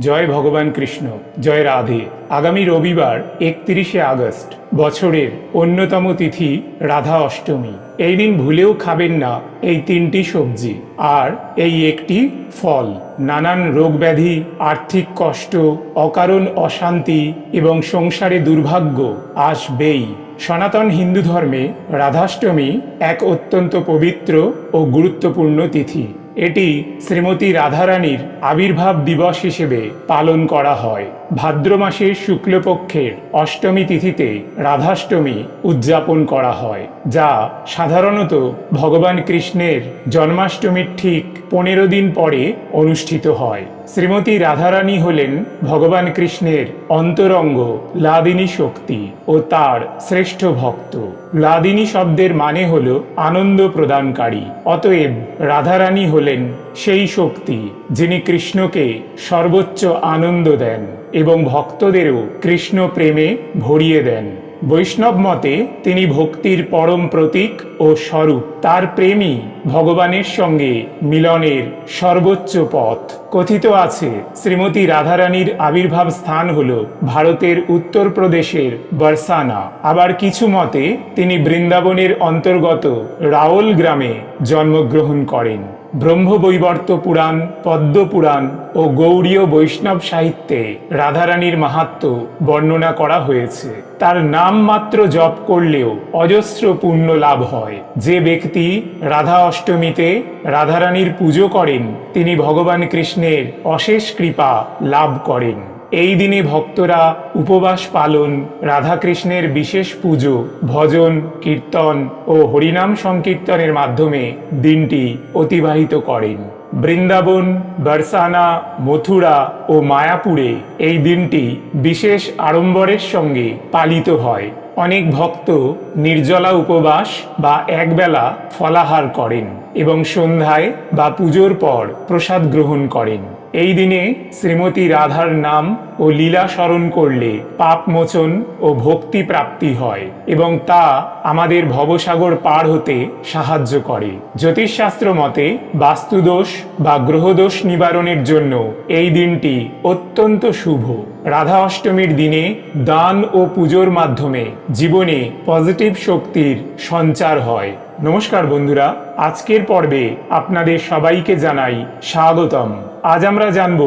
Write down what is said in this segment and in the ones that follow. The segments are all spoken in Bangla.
জয় ভগবান কৃষ্ণ, জয় রাধে। আগামী রবিবার, একত্রিশে আগস্ট, বছরের অন্যতম তিথি রাধা অষ্টমী। এই দিন ভুলেও খাবেন না এই তিনটি সবজি। আর এই একটি ফল। নানান রোগ ব্যাধি আর্থিক কষ্ট, অকারণ অশান্তি এবং সংসারে দুর্ভাগ্য আসবেই। সনাতন হিন্দু ধর্মে রাধাষ্টমী এক অত্যন্ত পবিত্র ও গুরুত্বপূর্ণ তিথি। এটি শ্রীমতী রাধারানীর আবির্ভাব দিবস হিসেবে পালন করা হয়। ভাদ্র মাসের শুক্লপক্ষের অষ্টমী তিথিতে রাধাষ্টমী উদযাপন করা হয়, যা সাধারণত ভগবান কৃষ্ণের জন্মাষ্টমীর ঠিক পনেরো দিন পরে অনুষ্ঠিত হয়। শ্রীমতী রাধারানী হলেন ভগবান কৃষ্ণের অন্তরঙ্গ লাদিনী শক্তি ও তার শ্রেষ্ঠ ভক্ত। লাদিনী শব্দের মানে হল আনন্দ প্রদানকারী। অতএব রাধারানী হলেন সেই শক্তি, যিনি কৃষ্ণকে সর্বোচ্চ আনন্দ দেন এবং ভক্তদেরও কৃষ্ণ প্রেমে ভরিয়ে দেন। বৈষ্ণব মতে তিনি ভক্তির পরম প্রতীক ও স্বরূপ। তার প্রেমই ভগবানের সঙ্গে মিলনের সর্বোচ্চ পথ। কথিত আছে, শ্রীমতী রাধারানীর আবির্ভাব স্থান হল ভারতের উত্তরপ্রদেশের বর্ষানা আবার কিছু মতে তিনি বৃন্দাবনের অন্তর্গত রাওল গ্রামে জন্মগ্রহণ করেন। ব্রহ্মবৈবর্ত পুরাণ পদ্ম পুরাণ ও গৌড়ীয় বৈষ্ণব সাহিত্যে রাধারানীর মাহাত্ম বর্ণনা করা হয়েছে। তার নাম মাত্র জপ করলেও অজস্র পুণ্য লাভ হয়। যে ব্যক্তি রাধা অষ্টমীতে রাধারানীর পুজো করেন, তিনি ভগবান কৃষ্ণের অশেষ কৃপা লাভ করেন। এই দিনে ভক্তরা উপবাস পালন, রাধাকৃষ্ণের বিশেষ পুজো, ভজন, কীর্তন ও হরিনাম সংকীর্তনের মাধ্যমে দিনটি অতিবাহিত করেন। বৃন্দাবন, বরসানা, মথুরা ও মায়াপুরে এই দিনটি বিশেষ আড়ম্বরের সঙ্গে পালিত হয়। অনেক ভক্ত নির্জলা উপবাস বা একবেলা ফলাহার করেন এবং সন্ধ্যায় বা পুজোর পর প্রসাদ গ্রহণ করেন। এই দিনে শ্রীমতী রাধার নাম ও লীলা স্মরণ করলে পাপ মোচন ও ভক্তি প্রাপ্তি হয় এবং তা আমাদের ভবসাগর পার হতে সাহায্য করে। জ্যোতিষশাস্ত্র মতে বাস্তুদোষ বা গ্রহদোষ নিবারণের জন্য এই দিনটি অত্যন্ত শুভ। রাধা অষ্টমীর দিনে দান ও পুজোর মাধ্যমে জীবনে পজিটিভ শক্তির সঞ্চার হয়। নমস্কার বন্ধুরা, আজকের পর্বে আপনাদের সবাইকে জানাই স্বাগতম। আজ আমরা জানব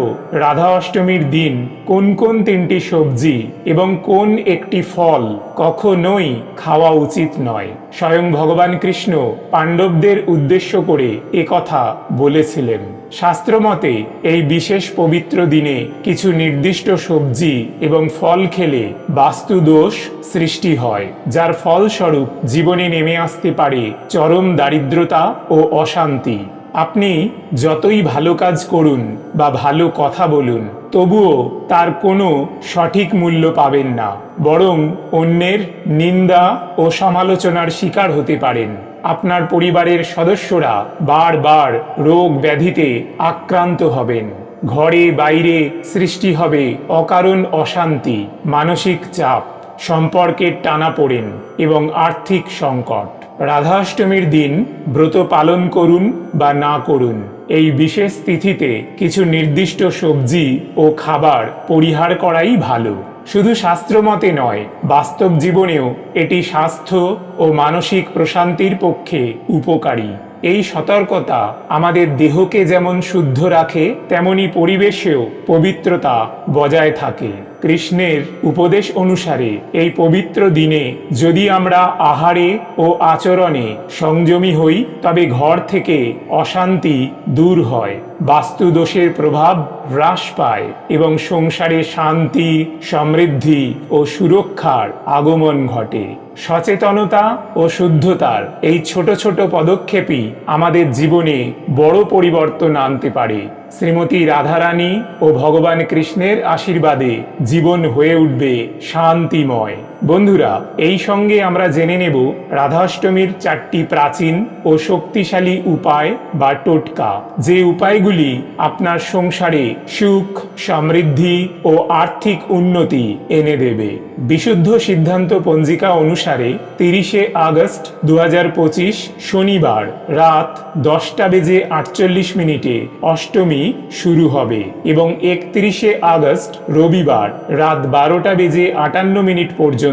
রাধা অষ্টমীর দিন কোন কোন তিনটি সবজি এবং কোন একটি ফল কখনোই খাওয়া উচিত নয়। স্বয়ং ভগবান কৃষ্ণ পাণ্ডবদের উদ্দেশ্য করে কথা বলেছিলেন। শাস্ত্রমতে এই বিশেষ পবিত্র দিনে কিছু নির্দিষ্ট সবজি এবং ফল খেলে বাস্তু দোষ সৃষ্টি হয়, যার ফলস্বরূপ জীবনে নেমে আসতে পারে চরম দারিদ্রতা ও অশান্তি। আপনি যতই ভালো কাজ করুন বা ভালো কথা বলুন, তবুও তার কোনো সঠিক মূল্য পাবেন না, বরং অন্যের নিন্দা ও সমালোচনার শিকার হতে পারেন। আপনার পরিবারের সদস্যরা বারবার রোগ ব্যাধিতে আক্রান্ত হবেন। ঘরে বাইরে সৃষ্টি হবে অকারণ অশান্তি, মানসিক চাপ। সম্পর্কের টানা পড়েন এবং আর্থিক সংকট। রাধাষ্টমীর দিন ব্রত পালন করুন বা না করুন, এই বিশেষ তিথিতে কিছু নির্দিষ্ট সবজি ও খাবার পরিহার করাই ভালো। শুধু শাস্ত্রমতে নয়, বাস্তব জীবনেও এটি স্বাস্থ্য ও মানসিক প্রশান্তির পক্ষে উপকারী। এই সতর্কতা আমাদের দেহকে যেমন শুদ্ধ রাখে, তেমনি পরিবেশেও পবিত্রতা বজায় থাকে। কৃষ্ণের উপদেশ অনুসারে এই পবিত্র দিনে যদি আমরা আহারে ও আচরণে সংযমী হই, তবে ঘর থেকে অশান্তি দূর হয়, বাস্তুদোষের প্রভাব হ্রাস পায় এবং সংসারে শান্তি, সমৃদ্ধি ও সুরক্ষার আগমন ঘটে। সচেতনতা ও শুদ্ধতার এই ছোট ছোট পদক্ষেপই আমাদের জীবনে বড় পরিবর্তন আনতে পারে। শ্রীমতী রাধারানী ও ভগবান কৃষ্ণের আশীর্বাদে জীবন হয়ে উঠবে শান্তিময়। বন্ধুরা, এই সঙ্গে আমরা জেনে নেব রাধাষ্টমীর চারটি প্রাচীন ও শক্তিশালী উপায় বা টোটকা। যে উপায়গুলি আপনার সংসারে সুখ, সমৃদ্ধি ও আর্থিক উন্নতি এনে দেবে। বিশুদ্ধ সিদ্ধান্ত পঞ্জিকা অনুসারে তিরিশে আগস্ট দু হাজার পঁচিশ শনিবার রাত দশটা বেজে আটচল্লিশ মিনিটে অষ্টমী অষ্টমী শুরু হবে এবং একত্রিশে আগস্ট রবিবার রাত বারোটা বেজে আটান্ন মিনিট পর্যন্ত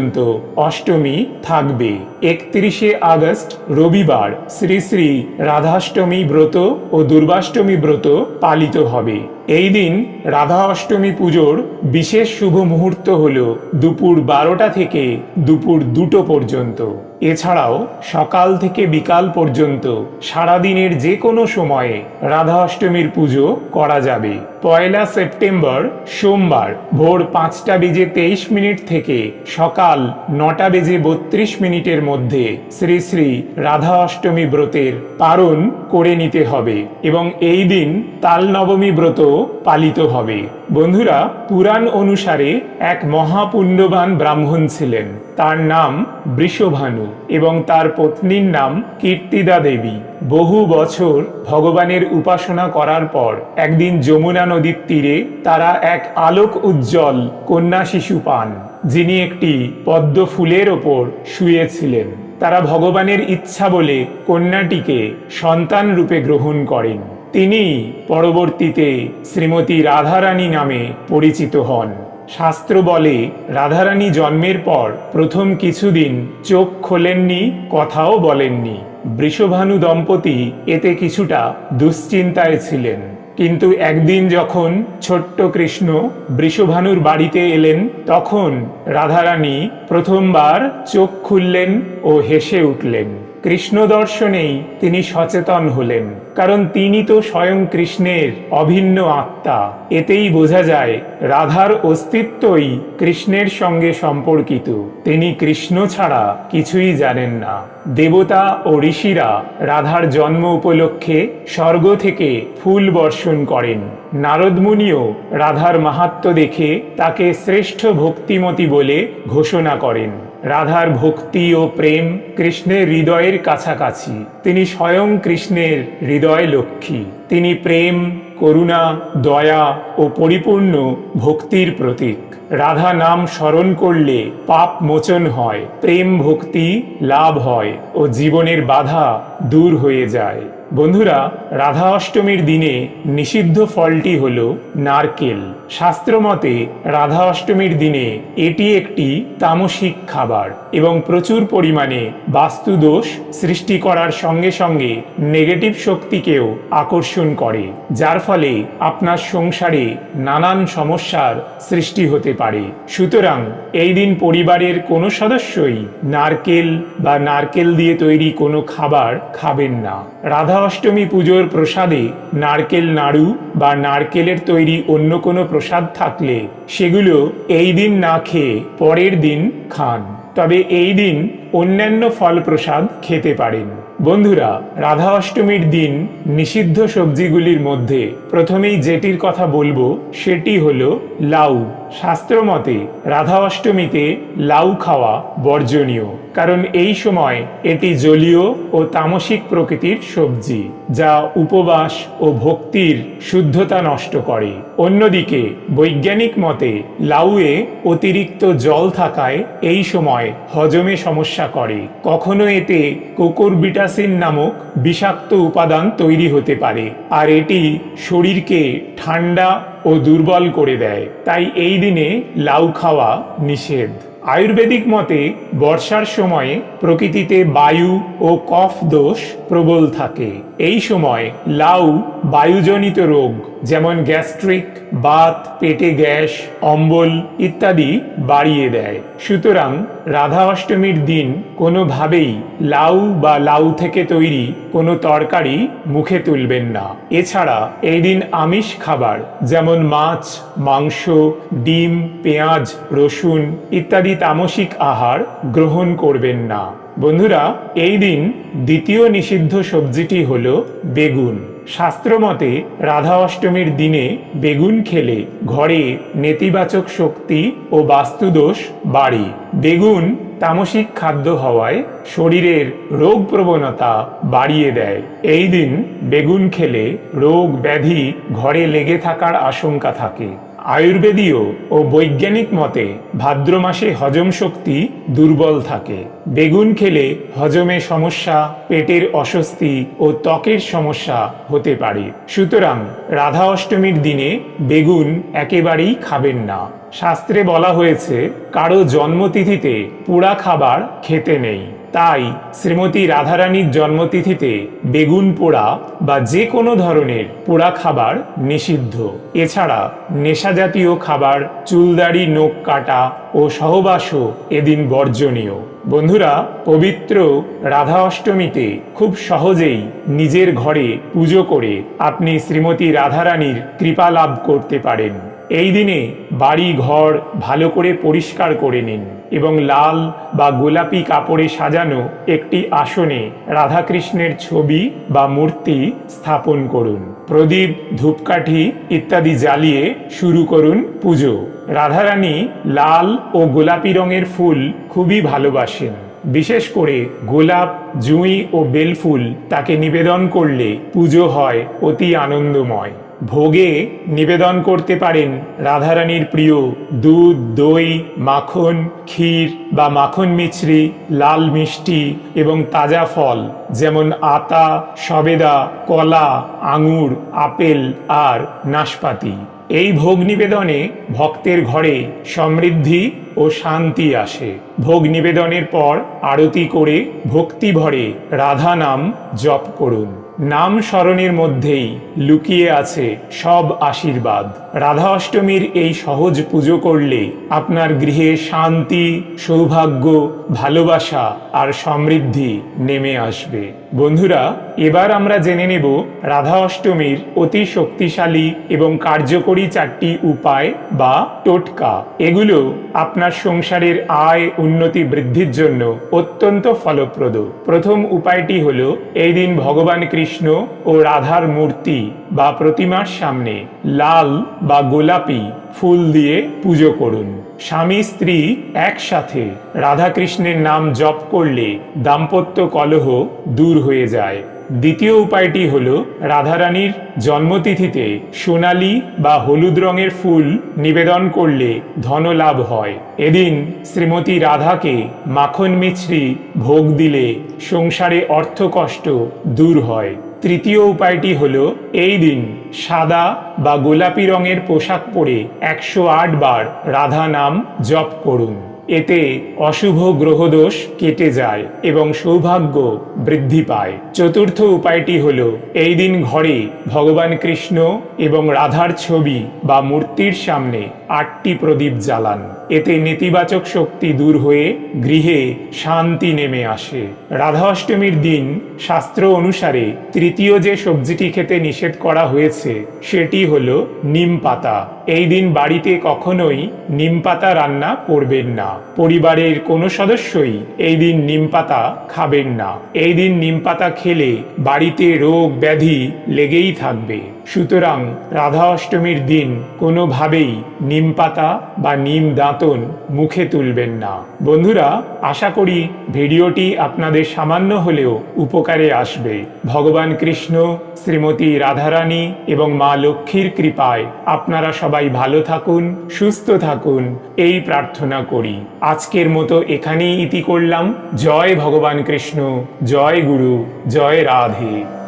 অষ্টমী থাকবে। একত্রিশে আগস্ট রবিবার শ্রী শ্রী রাধাষ্টমী ব্রত ও দুর্গাষ্টমী ব্রত পালিত হবে। এই দিন রাধা অষ্টমী পুজোর বিশেষ শুভ মুহূর্ত হল দুপুর বারোটা থেকে দুপুর দুটো পর্যন্ত। এছাড়াও সকাল থেকে বিকাল পর্যন্ত সারাদিনের যে কোনো সময়ে রাধা অষ্টমীর পুজো করা যাবে। পয়লা সেপ্টেম্বর সোমবার ভোর পাঁচটা বেজে তেইশ মিনিট থেকে সকাল নটা বেজে বত্রিশ মিনিটের মধ্যে শ্রী শ্রী রাধা অষ্টমী ব্রতের পারণ করে নিতে হবে। এবং এই দিন তাল নবমী ব্রত পালিত হবে। বন্ধুরা, পুরাণ অনুসারে এক মহাপুণ্যবান ব্রাহ্মণ ছিলেন। তার নাম বৃষভানু এবং তার পত্নীর নাম কীর্তিদা দেবী। বহু বছর ভগবানের উপাসনা করার পর একদিন যমুনা নদীর তীরে তারা এক আলোক উজ্জ্বল কন্যা শিশু পান, যিনি একটি পদ্ম ফুলের ওপর শুয়েছিলেন। তারা ভগবানের ইচ্ছা বলে কন্যাটিকে সন্তান রূপে গ্রহণ করেন। তিনি পরবর্তীতে শ্রীমতী রাধারানী নামে পরিচিত হন। শাস্ত্র বলে, রাধারানী জন্মের পর প্রথম কিছুদিন চোখ খোলেননি, কথাও বলেননি। বৃষভানু দম্পতি এতে কিছুটা দুশ্চিন্তায় ছিলেন। কিন্তু একদিন যখন ছোট্ট কৃষ্ণ বৃষভানুর বাড়িতে এলেন, তখন রাধারানী প্রথমবার চোখ খুললেন ও হেসে উঠলেন। কৃষ্ণ দর্শনেই তিনি সচেতন হলেন, কারণ তিনি তো স্বয়ং কৃষ্ণের অভিন্ন আত্মা। এতেই বোঝা যায়, রাধার অস্তিত্বই কৃষ্ণের সঙ্গে সম্পর্কিত। তিনি কৃষ্ণ ছাড়া কিছুই জানেন না। দেবতা ও ঋষিরা রাধার জন্ম উপলক্ষে স্বর্গ থেকে ফুল বর্ষণ করেন। নারদমুনিও রাধার মাহাত্ম দেখে তাকে শ্রেষ্ঠ ভক্তিমতী বলে ঘোষণা করেন। রাধার ভক্তি ও প্রেম কৃষ্ণের হৃদয়ের কাছাকাছি। তিনি স্বয়ং কৃষ্ণের হৃদয় লক্ষ্মী। তিনি প্রেম, করুণা, দয়া ও পরিপূর্ণ ভক্তির প্রতীক। রাধা নাম স্মরণ করলে পাপ মোচন হয়, প্রেম ভক্তি লাভ হয় ও জীবনের বাধা দূর হয়ে যায়। বন্ধুরা, রাধা অষ্টমীর দিনে নিষিদ্ধ ফলটি হল নারকেল। শাস্ত্রমতে, রাধা অষ্টমীর দিনে এটি একটি তামসিক খাবার এবং প্রচুর পরিমাণে বাস্তুদোষ সৃষ্টি করার সঙ্গে সঙ্গে নেগেটিভ শক্তিকেও আকর্ষণ করে, যার ফলে আপনার সংসারে নানান সমস্যার সৃষ্টি হতে পারে। সুতরাং এই দিন পরিবারের কোনো সদস্যই নারকেল বা নারকেল দিয়ে তৈরি কোনো খাবার খাবেন না। রাধা অষ্টমী পুজোর প্রসাদে নারকেল নাড়ু বা নারকেলের তৈরি অন্য কোনো প্রসাদ থাকলে সেগুলো এই দিন না খেয়ে পরের দিন খান। তবে এই দিন অন্যান্য ফল প্রসাদ খেতে পারেন। বন্ধুরা রাধা অষ্টমীর দিন নিষিদ্ধ সবজিগুলির মধ্যে প্রথমেই যেটির কথা বলব, সেটি হলো লাউ। শাস্ত্রমতে রাধা অষ্টমীতে লাউ খাওয়া বর্জনীয়, কারণ এই সময় এটি জলীয় ও তামসিক প্রকৃতির সবজি, যা উপবাস ও ভক্তির শুদ্ধতা নষ্ট করে। অন্যদিকে, বৈজ্ঞানিক মতে, লাউয়ে অতিরিক্ত জল থাকায় এই সময় হজমে সমস্যা করে। কখনো এতে কোকোরবিটাসিন নামক বিষাক্ত উপাদান তৈরি হতে পারে, আর এটি শরীরকে ঠান্ডা ও দুর্বল করে দেয়। তাই এই দিনে লাউ খাওয়া নিষেধ। আয়ুর্বেদিক মতে বর্ষার সময়ে প্রকৃতিতে বায়ু ও কফ দোষ প্রবল থাকে। এই সময় লাউ বায়ুজনিত রোগ, যেমন গ্যাস্ট্রিক, বাত, পেটে গ্যাস, অম্বল ইত্যাদি বাড়িয়ে দেয়। সুতরাং রাধা অষ্টমীর দিন কোনোভাবেই লাউ বা লাউ থেকে তৈরি কোনো তরকারি মুখে তুলবেন না। এছাড়া এই দিন আমিষ খাবার, যেমন মাছ, মাংস, ডিম, পেঁয়াজ, রসুন ইত্যাদি তামসিক আহার গ্রহণ করবেন না। বন্ধুরা, এই দিন দ্বিতীয় নিষিদ্ধ সবজিটি হল বেগুন। শাস্ত্রমতে রাধা অষ্টমীর দিনে বেগুন খেলে ঘরে নেতিবাচক শক্তি ও বাস্তুদোষ বাড়ে। বেগুন তামসিক খাদ্য হওয়ায় শরীরের রোগ প্রবণতা বাড়িয়ে দেয়। এই দিন বেগুন খেলে রোগ ব্যাধি ঘরে লেগে থাকার আশঙ্কা থাকে। আয়ুর্বেদীয় ও বৈজ্ঞানিক মতে ভাদ্র মাসে হজম শক্তি দুর্বল থাকে। বেগুন খেলে হজমে সমস্যা, পেটের অস্বস্তি ও ত্বকের সমস্যা হতে পারে। সুতরাং রাধা অষ্টমীর দিনে বেগুন একেবারেই খাবেন না। শাস্ত্রে বলা হয়েছে, কারও জন্মতিথিতে পোড়া খাবার খেতে নেই। তাই শ্রীমতী রাধারানীর জন্মতিথিতে বেগুন পোড়া বা যে কোনো ধরনের পোড়া খাবার নিষিদ্ধ। এছাড়া নেশাজাতীয় খাবার, চুলদাড়ি নখ কাটা ও সহবাসও এদিন বর্জনীয়। বন্ধুরা, পবিত্র রাধা অষ্টমীতে খুব সহজেই নিজের ঘরে পুজো করে আপনি শ্রীমতী রাধারানীর কৃপা লাভ করতে পারেন। এই দিনে বাড়ি, ঘর ভালো করে পরিষ্কার করে নিন। এবং লাল বা গোলাপি কাপড়ে সাজানো একটি আসনে রাধাকৃষ্ণের ছবি বা মূর্তি স্থাপন করুন। প্রদীপ, ধূপকাঠি ইত্যাদি জ্বালিয়ে শুরু করুন পুজো। রাধারানী লাল ও গোলাপি রঙের ফুল খুবই ভালোবাসেন। বিশেষ করে গোলাপ, জুঁই ও বেলফুল তাকে নিবেদন করলে পুজো হয় অতি আনন্দময়। ভোগে নিবেদন করতে পারেন রাধারানীর প্রিয় দুধ, দই, মাখন, ক্ষীর বা মাখন মিছরি, লাল মিষ্টি এবং তাজা ফল, যেমন আতা, সবেদা, কলা, আঙুর, আপেল আর নাশপাতি। এই ভোগ নিবেদনে ভক্তের ঘরে সমৃদ্ধি ও শান্তি আসে। ভোগ নিবেদনের পর আরতি করে ভক্তি ভরে রাধা নাম জপ করুন। নাম স্মরণের মধ্যেই লুকিয়ে আছে সব আশীর্বাদ। রাধা অষ্টমীর এই সহজ পুজো করলে আপনার গৃহে শান্তি, সৌভাগ্য, ভালোবাসা আর সমৃদ্ধি নেমে আসবে। বন্ধুরা, এবার আমরা জেনে নেব রাধা অষ্টমীর অতি শক্তিশালী এবং কার্যকরী চারটি উপায় বা টোটকা। এগুলো আপনার সংসারের আয় উন্নতি বৃদ্ধির জন্য অত্যন্ত ফলপ্রদ। প্রথম উপায়টি হল, এই দিন ভগবান কৃষ্ণ ও রাধার মূর্তি বা প্রতিমার সামনে লাল বা গোলাপি ফুল দিয়ে পুজো করুন। স্বামী, স্ত্রী একসাথে রাধাকৃষ্ণের নাম জপ করলে দাম্পত্য কলহ দূর হয়ে যায়। দ্বিতীয় উপায়টি হল রাধারানীর জন্মতিথিতে সোনালি বা হলুদ রঙের ফুল নিবেদন করলে ধনলাভ হয়। এদিন শ্রীমতী রাধাকে মাখন মিছরি ভোগ দিলে সংসারে অর্থকষ্ট দূর হয়। তৃতীয় উপায়টি হলো, এই দিন সাদা বা গোলাপি রঙের পোশাক পরে একশো আট বার রাধা নাম জপ করুন। এতে অশুভ গ্রহদোষ কেটে যায় এবং সৌভাগ্য বৃদ্ধি পায়। চতুর্থ উপায়টি হল, এই দিন ঘরে ভগবান কৃষ্ণ এবং রাধার ছবি বা মূর্তির সামনে আটটি প্রদীপ জ্বালান। এতে নেতিবাচক শক্তি দূর হয়ে গৃহে শান্তি নেমে আসে। রাধা অষ্টমীর দিন শাস্ত্র অনুসারে তৃতীয় যে সবজিটি খেতে নিষেধ করা হয়েছে, সেটি হল নিম পাতা। এই দিন বাড়িতে কখনোই নিম পাতা রান্না করবেন না। পরিবারের কোনো সদস্যই এই দিন নিম পাতা খাবেন না। এই দিন নিম পাতা খেলে বাড়িতে রোগ ব্যাধি লেগেই থাকবে। সুতরাং রাধা অষ্টমীর দিন কোনোভাবেই নিম পাতা বা নিম দাঁতন মুখে তুলবেন না। বন্ধুরা, আশা করি ভিডিওটি আপনাদের সামান্য হলেও উপকারে আসবে। ভগবান কৃষ্ণ, শ্রীমতী রাধারানী এবং মা লক্ষ্মীর কৃপায় আপনারা সবাই ভালো থাকুন, সুস্থ থাকুন, এই প্রার্থনা করি। আজকের মতো এখানেই ইতি করলাম। জয় ভগবান কৃষ্ণ, জয় গুরু, জয় রাধে।